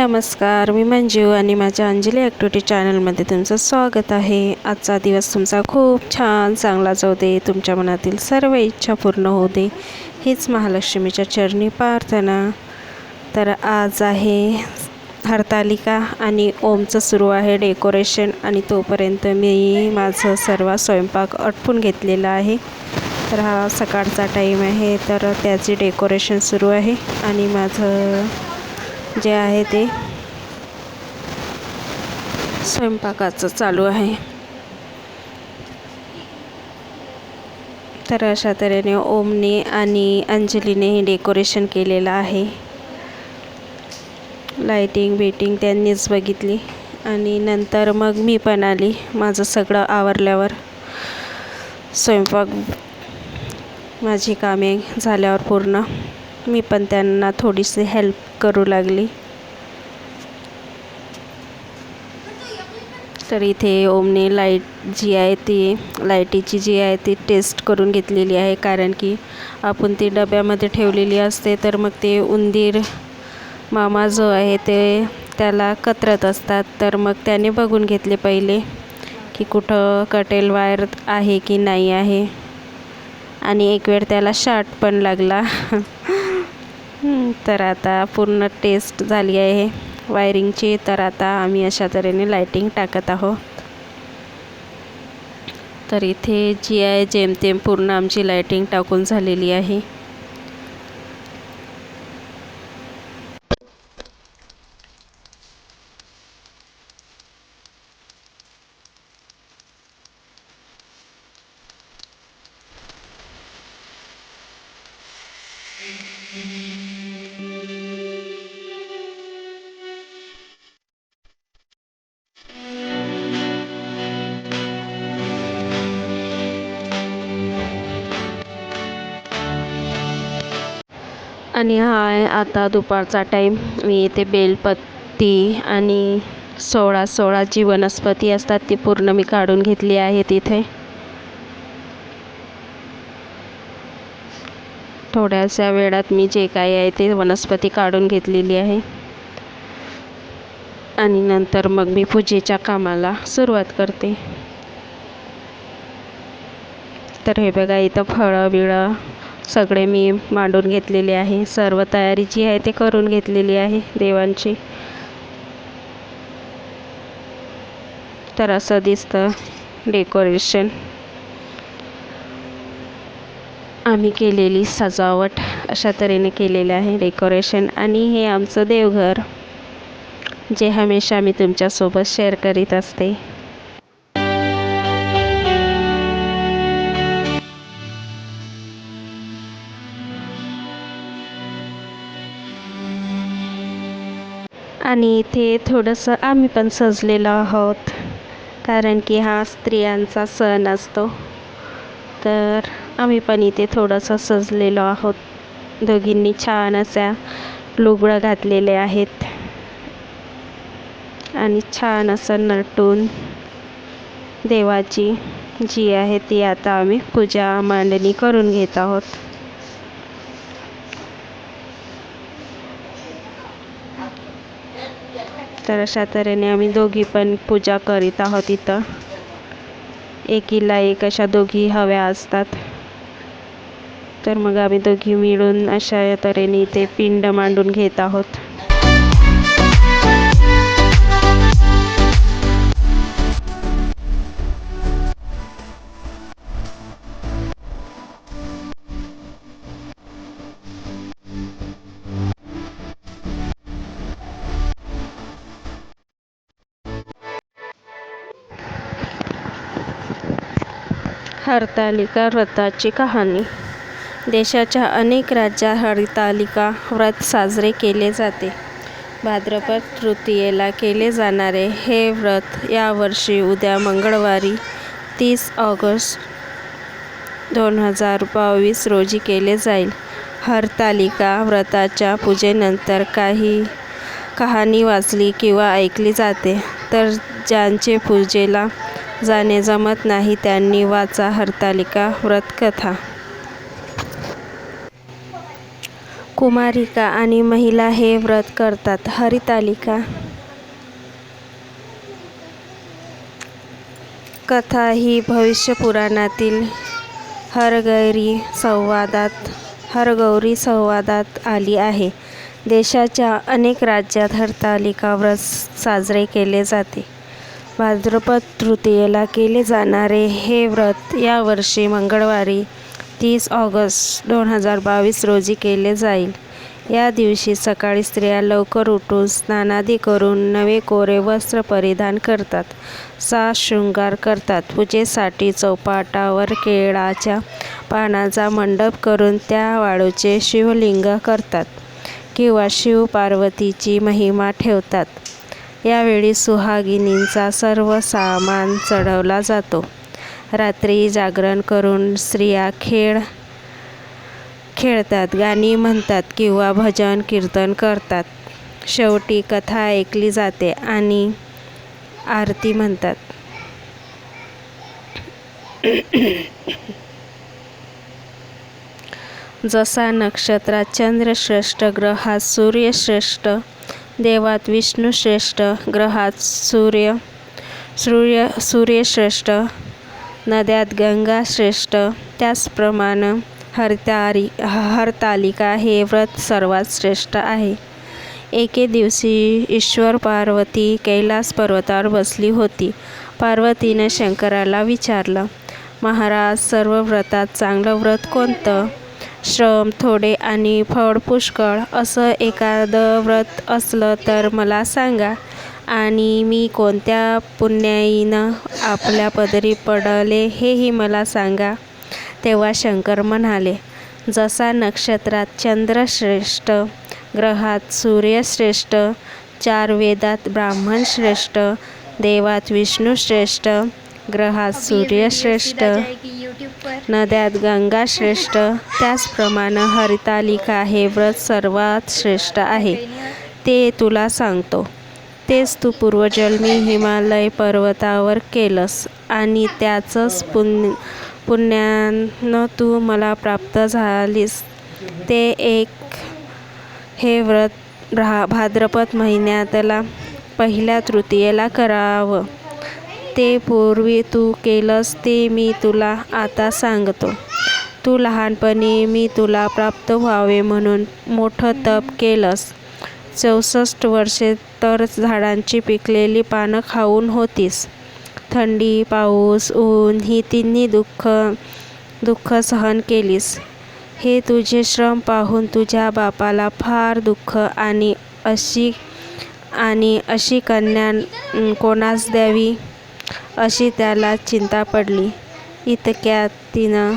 नमस्कार मी मंजू आणि माझ्या अंजली ॲक्टिव्हिटी चॅनलमध्ये तुमचं स्वागत आहे. आजचा दिवस तुमचा खूप छान चांगला जाऊ दे तुमच्या मनातील सर्व इच्छा पूर्ण होऊ दे हीच महालक्ष्मीच्या चरणी प्रार्थना. तर आज आहे हरतालिका आणि ओमचं सुरू आहे डेकोरेशन आणि तोपर्यंत मी माझं सर्व स्वयंपाक अटपून घेतलेला आहे. तर हा सकाळचा टाईम आहे तर त्याचे डेकोरेशन सुरू आहे आणि माझं जे आहे ते स्वयंपाकाचं चालू आहे. तर अशा तऱ्हेने ओमने आणि अंजलीनेही डेकोरेशन केलेलं आहे. लाईटिंग बिटिंग त्यांनीच बघितली. आणि नंतर मग मी पण आली. माझं सगळं आवरल्यावर स्वयंपाक माझी कामे झाल्यावर पूर्ण. मी पण त्यांना थोडीशी हेल्प करू लागली. तर इथे ओमने लाइट जी आहे ती लाईटीची जी आहे ती टेस्ट करून घेतलेली आहे. कारण की आपण ती डब्यामध्ये ठेवलेली असते तर मग ते उंदीर मामा जो आहे ते त्याला कतरत असतात. तर मग त्याने बघून घेतले पहिले की कुठं कटेल वायर आहे की नाही आहे. आणि एक वेळ त्याला शार्ट पण लागला. तर आता पूर्ण टेस्ट झाली आहे. वायरिंगची तर आता आम्ही अशा तऱ्हेने लाईटिंग टाकत आहोत. तर इथे जी आहे जेमतेम पूर्ण आमची लाईटिंग टाकून झालेली आहे. आणि हा आहे आता दुपारचा टाईम मी इथे बेलपत्ती आणि सोळा सोळा जी वनस्पती असतात ती पूर्ण मी काढून घेतली आहे तिथे थोड्याशा वेळात मी जे काही आहे ते वनस्पती काढून घेतलेली आहे. आणि नंतर मग मी पूजेच्या कामाला सुरुवात करते. तर हे बघा इथं फळं बिळं सगळे मी मांडून घेतलेले आहे. सर्व तयारी जी आहे ते करून घेतलेली आहे देवांची. तर असं दिसतं डेकोरेशन. आम्ही केलेली सजावट अशा तऱ्हेने केलेलं आहे डेकोरेशन. आणि हे आमचं देवघर जे हमेशा मी तुमच्यासोबत शेअर करीत असते. आणि इथे थोडंसं आम्ही पण सजलेलो आहोत. कारण की हा स्त्रियांचा सण असतो. तर आम्ही पण इथे थोडंसं सजलेलो आहोत. दोघींनी छान अशा लुगडं घातलेले आहेत. आणि छान असं नटून देवाची जी आहे ती आता आम्ही पूजा मांडणी करून घेत आहोत. तर अशा तऱ्हेने आम्ही दोघी पण पूजा करीत आहोत इथं. एकीला एक अशा दोघी हव्या असतात. तर मग आम्ही दोघी मिळून अशा तऱ्हेने इथे पिंड मांडून घेत आहोत. हरतालिका व्रताची कहाणी. देशाच्या अनेक राज्यात हरतालिका व्रत साजरे केले जाते. भाद्रपद तृतीयेला केले जाणारे हे व्रत यावर्षी उद्या मंगळवारी तीस ऑगस्ट दोन हजार बावीस रोजी केले जाईल. हरतालिका व्रताच्या पूजेनंतर काही कहाणी वाचली किंवा ऐकली जाते तर ज्यांचे पूजेला जाणे जमत नाही त्यांनी वाचा हरतालिका व्रतकथा. कुमारिका आणि महिला हे व्रत करतात. हरितालिका. कथा ही भविष्यपुराणातील हरगौरी संवादात हरगौरी संवादात आली आहे. देशाच्या अनेक राज्यात हरतालिका व्रत साजरे केले जाते. भाद्रपद तृतीयेला केले जाणारे हे व्रत यावर्षी मंगळवारी तीस ऑगस्ट दोन हजार बावीस रोजी केले जाईल. या दिवशी सकाळी स्त्रिया लवकर उठून स्नानादी करून नवे कोरे वस्त्र परिधान करतात. सा शृंगार करतात. पूजेसाठी चौपाटावर केळाच्या पानाचा मंडप करून त्या वाळूचे शिवलिंग करतात किंवा शिव पार्वतीची महिमा ठेवतात. यावेळी सुहागिनींचा सर्व सामान चढवला जातो. रात्री जागरण करून स्त्रिया खेळ खेळतात गाणी म्हणतात किंवा भजन कीर्तन करतात. शेवटी कथा ऐकली जाते आणि आरती म्हणतात. जसा नक्षत्रात चंद्रश्रेष्ठ ग्रहात सूर्यश्रेष्ठ देवात विष्णुश्रेष्ठ ग्रहात सूर्य सूर्य सूर्यश्रेष्ठ नद्यात गंगा श्रेष्ठ त्याचप्रमाणे हरतारी हरतालिका हे व्रत सर्वात श्रेष्ठ आहे. एके दिवशी ईश्वर पार्वती कैलास पर्वतावर बसली होती. पार्वतीने शंकराला विचारलं महाराज सर्व व्रतात चांगलं व्रत कोणतं? श्रम थोडे आणि फळ पुष्कळ असं एखादं व्रत असलं तर मला सांगा. आणि मी कोणत्या पुण्याईनं आपल्या पदरी पडले हेही मला सांगा. तेव्हा शंकर म्हणाले जसा नक्षत्रात चंद्रश्रेष्ठ ग्रहात सूर्यश्रेष्ठ चार वेदात ब्राह्मण श्रेष्ठ देवात विष्णू श्रेष्ठ ग्रहात सूर्यश्रेष्ठ नद्यात गंगा श्रेष्ठ. त्याचप्रमाणे हरितालिका हे व्रत सर्वात श्रेष्ठ आहे. ते तुला सांगतो. तेच तू पूर्वजन्मी हिमालय पर्वतावर केलंस आणि त्याचंच पुण्य पुण्यानं तू मला प्राप्त झालीस. ते एक हे व्रत भ्रा भाद्रपद महिन्यातला पहिल्या तृतीयेला करावं. ते पूर्वी तू केलंस ते मी तुला आता सांगतो. तू लहानपणी मी तुला प्राप्त व्हावे म्हणून मोठं तप केलंस. चौसष्ट वर्षे तर झाडांची पिकलेली पानं खाऊन होतीस. थंडी पाऊस ऊन ही तिन्ही दुःख दुःख सहन केलीस. हे तुझे श्रम पाहून तुझ्या बापाला फार दुःख आणि अशी आणि अशी कन्या कोणास द्यावी? अशी त्याला चिंता पडली. इतक्यात तिनं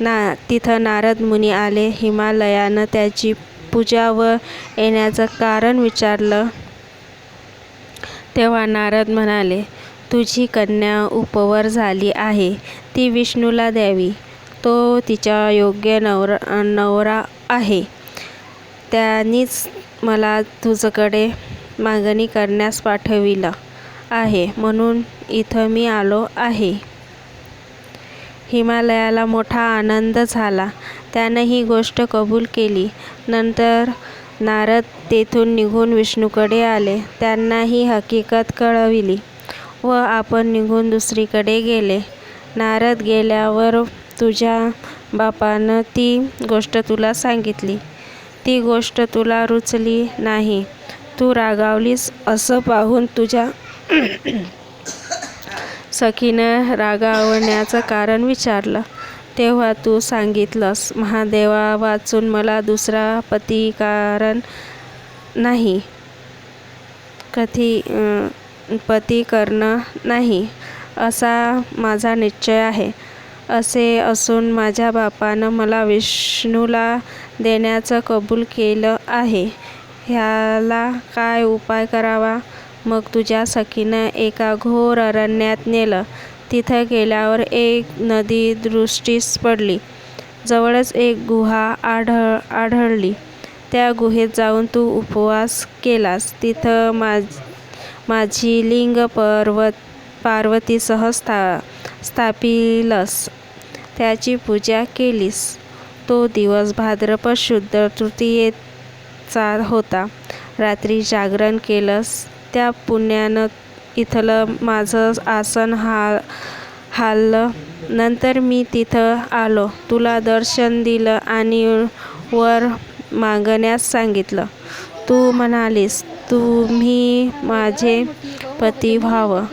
ना तिथं नारद मुनी आले. हिमालयानं त्याची पूजा व येण्याचं कारण विचारलं. तेव्हा नारद म्हणाले तुझी कन्या उपवर झाली आहे. ती विष्णूला द्यावी. तो तिच्या योग्य नवरा नवरा आहे. त्यांनीच मला तुझकडे मागणी करण्यास पाठविलं. आहे म्हणून इथं मी आलो आहे. हिमालयाला मोठा आनंद झाला. त्यानं ही गोष्ट कबूल केली. नंतर नारद तेथून निघून विष्णूकडे आले. त्यांना ही हकीकत कळविली व आपण निघून दुसरीकडे गेले. नारद गेल्यावर तुझ्या बापानं ती गोष्ट तुला सांगितली. ती गोष्ट तुला रुचली नाही. तू रागावलीस असं पाहून तुझ्या सखीनं रागावण्याचं कारण विचारलं. तेव्हा तू सांगितलंस महादेवा वाचून मला दुसरा पती कारण नाही कधी पती करणं नाही. असा माझा निश्चय आहे. असे असून माझ्या बापानं मला विष्णूला देण्याचं कबूल केलं आहे. ह्याला काय उपाय करावा? मग तुझ्या सखीनं एका घोर अरण्यात नेलं. तिथं गेल्यावर एक नदी दृष्टीस पडली. जवळच एक गुहा आढळ आढळली. त्या गुहेत जाऊन तू उपवास केलास. तिथं माझ माझी लिंग पर्वत पार्वतीसह स्था स्थापिलस. त्याची पूजा केलीस. तो दिवस भाद्रपद शुद्ध तृतीयेचा होता. रात्री जागरण केलंस. त्या पुण्यानं इथलं माझं आसन हा हाललं. नंतर मी तिथं आलो. तुला दर्शन दिलं आणि वर मागण्यास सांगितलं. तू म्हणालीस तुम्ही माझे पती व्हावं.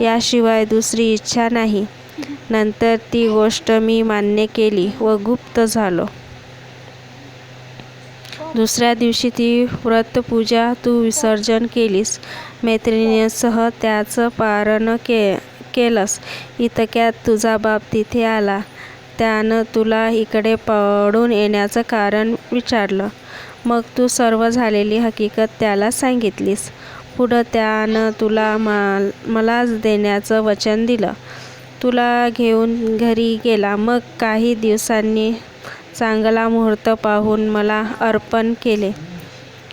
याशिवाय दुसरी इच्छा नाही. नंतर ती गोष्ट मी मान्य केली व गुप्त झालो. दुसऱ्या दिवशी ती व्रतपूजा तू विसर्जन केलीस. मैत्रिणींसह त्याचं पारण के केलंस. इतक्यात तुझा बाप तिथे आला. त्यानं तुला इकडे पळून येण्याचं कारण विचारलं. मग तू सर्व झालेली हकीकत त्याला सांगितलीस. पुढं त्यानं तुला मा मलाच देण्याचं वचन दिलं. तुला घेऊन घरी गेला. मग काही दिवसांनी चांगला मुहूर्त पाहून मला अर्पण केले.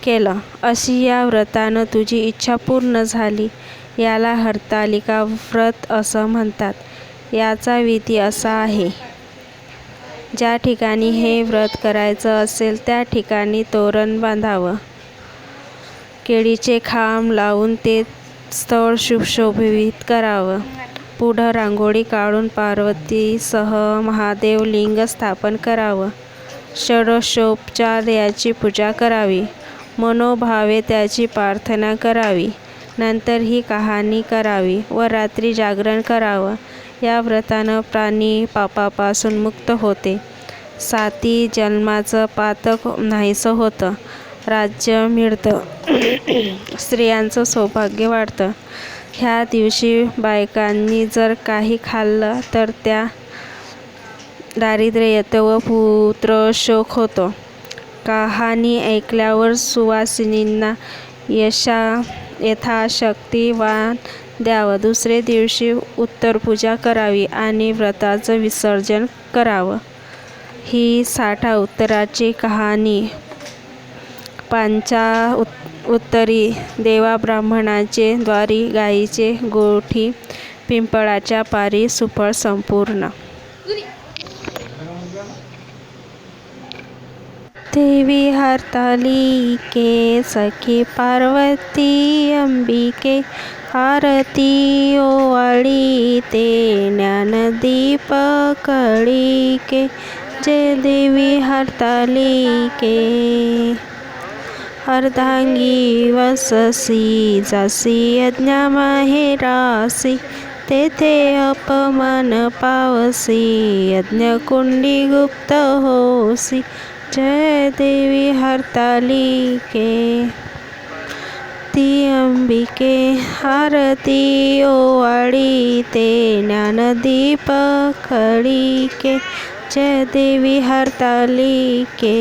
केलं. अशी या व्रतानं तुझी इच्छा पूर्ण झाली. याला हरतालिका व्रत असं म्हणतात. याचा विधी असा आहे. ज्या ठिकाणी हे व्रत करायचं असेल त्या ठिकाणी तोरण बांधावं. केळीचे खांब लावून ते स्थळ सुशोभित करावं. पुढं रांगोळी काढून पार्वतीसह महादेव लिंग स्थापन करावं. षोडशोपचार याची पूजा करावी. मनोभावे त्याची प्रार्थना करावी. नंतर ही कहाणी करावी व रात्री जागरण करावं. या व्रतानं प्राणी पापापासून मुक्त होते. साती जन्माचं पातक नाहीसं होतं. राज्य मिळतं. स्त्रियांचं सौभाग्य वाढतं. ह्या दिवशी बायकांनी जर काही खाल्लं तर त्या दारिद्र्य येतं व पुत्रशोक होतो. कहाणी ऐकल्यावर सुवासिनींना यशा यथाशक्तिवान द्यावं. दुसरे दिवशी उत्तरपूजा करावी आणि व्रताचं विसर्जन करावं. ही साठा उत्तराची कहाणी. पांचा उत् उत्तरी देवा ब्राह्मणाचे द्वारी गाईचे गोठी पिंपळाच्या पारी सुफळ संपूर्ण. देवी हरतालिके सखी पार्वती अंबिके आरती ओवाळी ते ज्ञानदीप कळीके जय देवी हरतालिके अर्धांगी वससी जासी यज्ञा माहेरासी तेथे अपमान पावसी यज्ञकुंडी गुप्त होसी. जय देवी हरतालिके ती अंबिके आरती ओवाळी ते ज्ञानदीप खडीके जय देवी हरतालिके.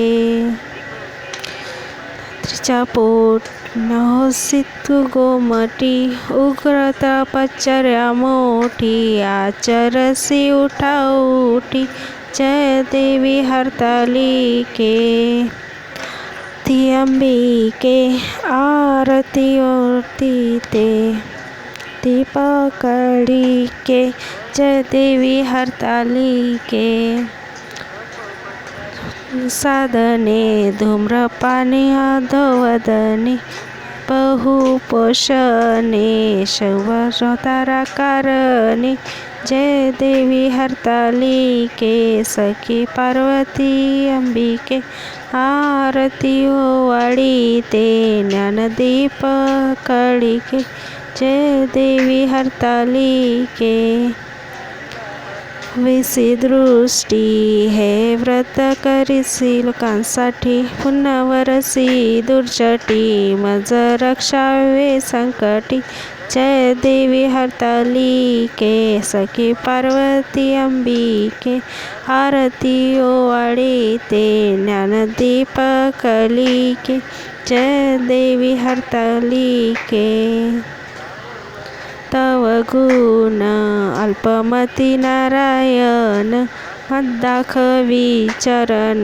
तिच्या पोट नवसित गोमटी उग्रता पच्चर्या मोठी आचरसी उठा उठी जय देवी हरतालिके ती अंबिके आरती ओरती ते। ती पकडिके जय देवी हरतालिके साधने धूम्रपाने अधोवदने बहुपोषणे शवताराकारणे जय देवी हरतालिके सखी पार्वती अंबिके आरती ओवाळी ते ज्ञानदीप कळिके जय देवी हरतालिके विसी दृष्टी हे व्रत करिसी लोकांसाठी. पुन्हा वरसी दुर्जटी मज रक्षावे संकटी जय देवी हरताली के सखी पार्वती अंबिके. आरती ओवाळी ते ज्ञानदीप के जय देवी हरतालिके. तव गुण अल्पमती नारायण मद्दाखवी चरण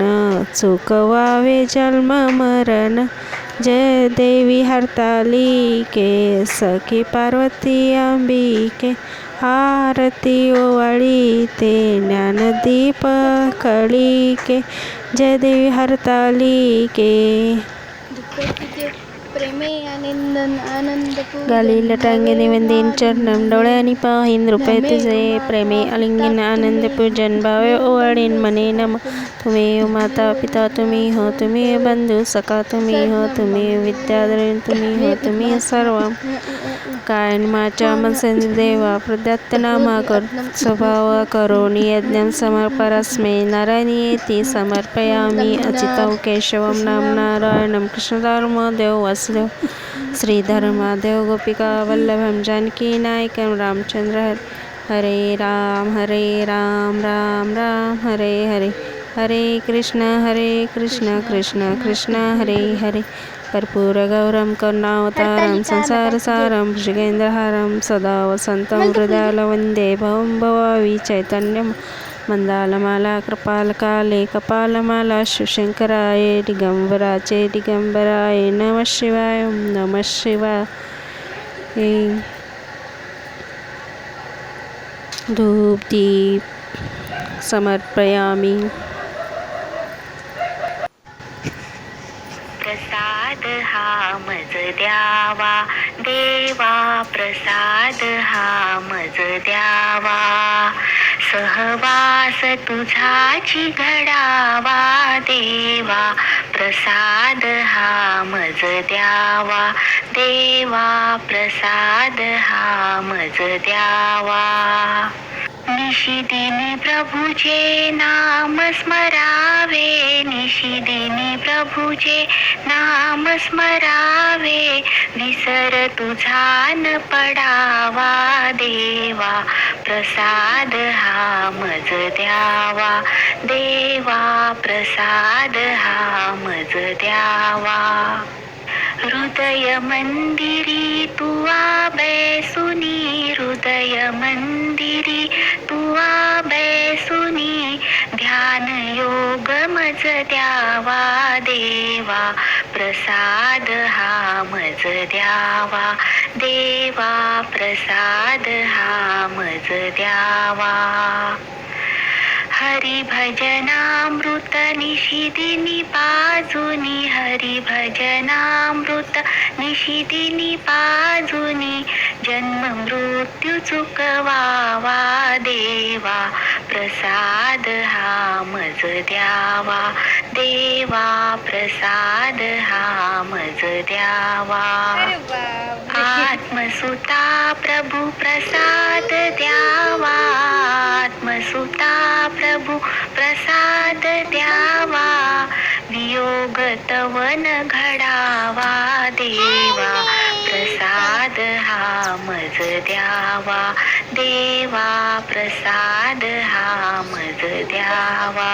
चुकवावे जन्म मरण जय देवी हरतालिके सखी पार्वती अंबिके आरती ओवाळी ते ज्ञानदीप कळीके जय देवी हरतालिके. प्रेमे गालीला टांगे निवंदीन चरणम डोळ्यानी पाहीन रुपये तुझे प्रेमे अलिंगन आनंद पूजन भावे ओवाळीन मने नम तुम्ही माता पिता तुम्ही हो तुम्ही बंधू सखा तुम्ही हो तुम्ही विद्याधरण तुम्ही हो तुम्ही सर्व कायन माचा मनसेन देवा प्रदत्त नामा कर स्वभाव करोनि यज्ञं समर्परस्मै नारायणीति समर्पयामि अचितं केशवं नाम नारायणं कृष्णधर्मदेव वासुदेव श्रीधर्मादेव गोपिका वल्लभं जानकी नायकं रामचंद्र हरे राम हरे राम राम राम हरे हरे हरे कृष्ण हरे कृष्ण कृष्ण कृष्ण हरे हरे। कर्पूरगौरं करुणावतारं संसारसारं भुजगेन्द्रहारं सदा वसन्तं हृदयाल वन्दे भवं भवावि चैतन्यं मन्दालमाला कृपालकाले कपालमाला शिवशङ्कराय दिगम्बराचे दिगम्बराय नमः शिवाय ओं नमः शिवाय. धूप दीप समर्पयामि. प्रसाद हा मज द्यावा देवा प्रसाद हा मज द्यावा. सहवास तुझाची घडावा देवा प्रसाद हा मज द्यावा. देवा प्रसाद हा मज द्यावा. निशिदिनी प्रभुजे नाम स्मरावे निशिदिनी प्रभुजे नाम स्मरावे विसर तुझा न पडावा देवा. प्रसाद हा मज द्यावा. देवा प्रसाद हा मज द्यावा. हृदय मंदिरी तुवा बैसुनी हृदय मंदिरी तुवा बैसुनी ध्यान योग मज द्यावा. देवा प्रसाद हा मज द्यावा. देवा प्रसाद हा मज द्यावा. हरिभजनामृत निशिदिनी पाजुनी हरी भजनामृत निशिदिनी पाजुनी जन्म मृत्यु चुकवावा देवा प्रसाद हा मज द्यावा. देवा प्रसाद हा मज द्यावा. आत्मसुता प्रभु प्रसाद द्यावा. आत्मसुता प्रभु प्रसाद द्यावा. वियोग तवन घडावा. देवा प्रसाद हा मज द्यावा. देवा प्रसाद हा मज द्यावा.